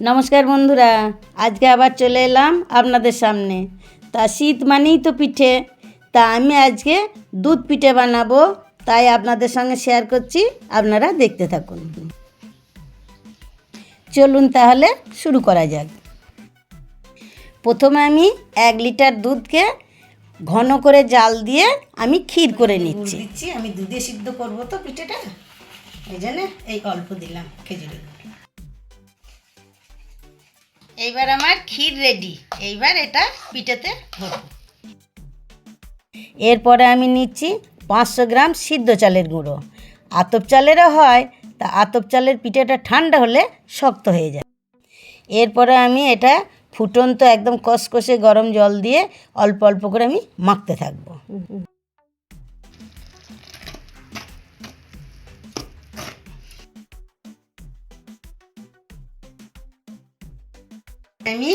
নমস্কার বন্ধুরা আজকে আবার চলে এলাম আপনাদের সামনে। তা শীত মানেই তো পিঠে তা আমি আজকে দুধ পিঠে বানাবো তাই আপনাদের সঙ্গে শেয়ার করছি আপনারা দেখতে থাকুন। চলুন তাহলে শুরু করা যাক। প্রথমে আমি এক লিটার দুধকে ঘন করে জাল দিয়ে আমি ক্ষীর করে নিচ্ছি। দিচ্ছি আমি দুধে সিদ্ধ করব তো পিঠেটা। এই জন্য এই অল্প দিলাম খেজুরের গুড়। এইবার আমার ক্ষীর রেডি এইবার এটা পিঠেতে ভরবো। এরপরে আমি নিচ্ছি পাঁচশো গ্রাম সিদ্ধ চালের গুঁড়ো। আতপ চালেরও হয়, তা আতপ চালের পিঠেটা ঠান্ডা হলে শক্ত হয়ে যায়। এরপরে আমি এটা ফুটন্ত একদম কষকষে গরম জল দিয়ে অল্প অল্প করে আমি মাখতে থাকব। আমি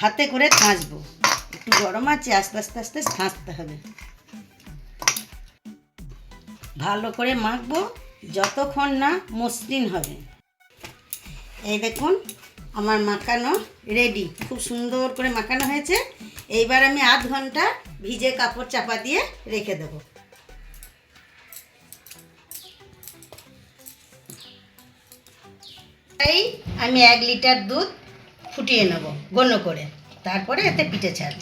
হাতে করে ছাঁচবো একটু গরম আছে, আস্তে আস্তে আস্তে ছাঁচতে হবে। ভালো করে মাখবো, যতক্ষণ না মসৃণ হবে। এই দেখুন, আমার মাখানো রেডি খুব সুন্দর করে মাখানো হয়েছে। এইবার আমি আধ ঘণ্টা ভিজে কাপড় চাপা দিয়ে রেখে দেবো। তাই আমি এক লিটার দুধ ফুটিয়ে নেব ঘন করে। তারপরে এতে পিঠে ছাড়ব।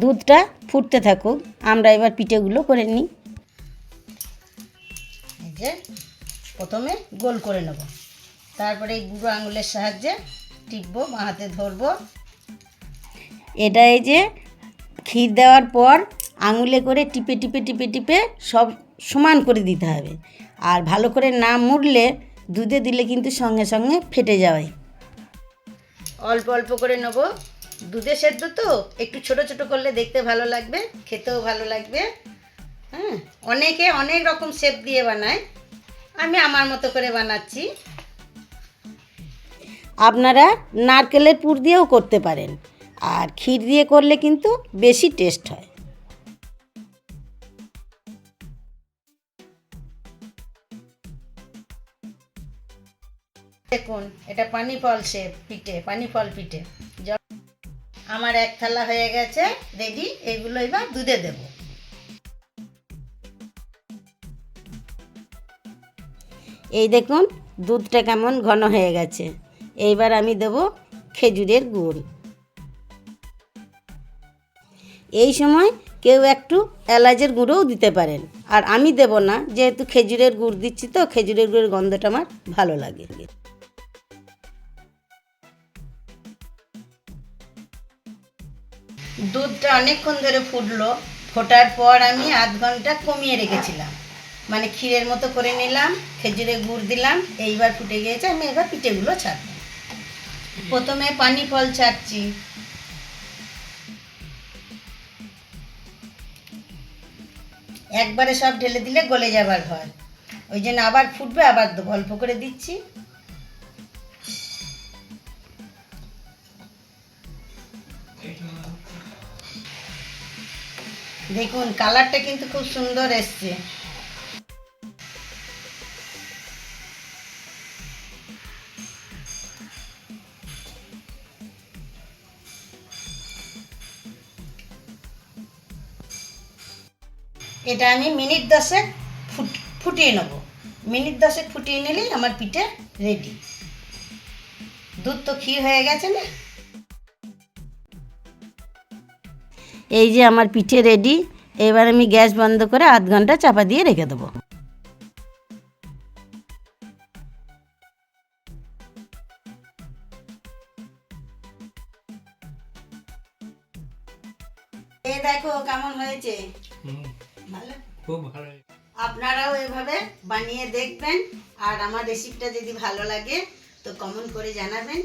দুধটা ফুটতে থাকুক আমরা এবার পিঠেগুলো করে নিই। যে প্রথমে গোল করে নেব। তারপরে এই গুঁড়ো আঙুলের সাহায্যে টিপবো বা হাতে ধরবো। এটা এই যে ক্ষীর দেওয়ার পর আঙুলে করে টিপে টিপে টিপে টিপে সব সমান করে দিতে হবে। আর ভালো করে না মুড়লে দুধে দিলে কিন্তু সঙ্গে সঙ্গে ফেটে যাবে অল্প অল্প করে নেব। দুধে সেদ্ধ তো একটু ছোট ছোট করলে দেখতে ভালো লাগবে খেতেও ভালো লাগবে। হ্যাঁ অনেকে অনেক রকম শেপ দিয়ে বানায়। আমি আমার মতো করে বানাচ্ছি। আপনারা নারকেলের পুর দিয়েও করতে পারেন। আর ক্ষীর দিয়ে করলে কিন্তু বেশি টেস্ট হয়। দেখুন, এটা পানি ফল শেপ পিঠে পানি ফল পিঠে। জ- আমার এক থালা হয়ে গেছে রেডি এগুলো এবার দুধে দেব। এই দেখুন, দুধটা কেমন ঘন হয়ে গেছে। এইবার আমি দেব খেজুরের গুড়। এই সময় কেউ একটু এলাচের গুঁড়োও দিতে পারেন। আর আমি দেব না, যেহেতু খেজুরের গুড় দিচ্ছি তো, খেজুরের গুড়ের গন্ধটা আমার ভালো লাগে। দুধটা অনেকক্ষণ ধরে ফুটলো। ফোটার পর আমি আধ ঘণ্টা কমিয়ে রেখেছিলাম। মানে ক্ষীরের মতো করে নিলাম খেজুরে গুড় দিলাম, এইবার ফুটে গিয়েছে, আমি এবার পিঠেগুলো ছাড়বো। প্রথমে পানি ফল ছাড়ছি। একবারে সব ঢেলে দিলে গলে যাবার ভয় ওই জন্য আবার ফুটবে, আবার অল্প করে দিচ্ছি। দেখুন কালারটা কিন্তু খুব সুন্দর এসছে। এটা আমি মিনিট দশেক ফুট, ফুটিয়ে নেব। মিনিট দশেক ফুটিয়ে নিলেই আমার পিঠে রেডি দুধ তো ক্ষীর হয়ে গেছে না? এই যে আমার পিঠে রেডি এবার আমি গ্যাস বন্ধ করে আধ ঘণ্টা চাপা দিয়ে রেখে দেবো। এই দেখো কেমন হয়েছে? ভালো? খুব ভালো আপনারাও এভাবে বানিয়ে দেখবেন আর আমার রেসিপিটা যদি ভালো লাগে তো কমেন্ট করে জানাবেন।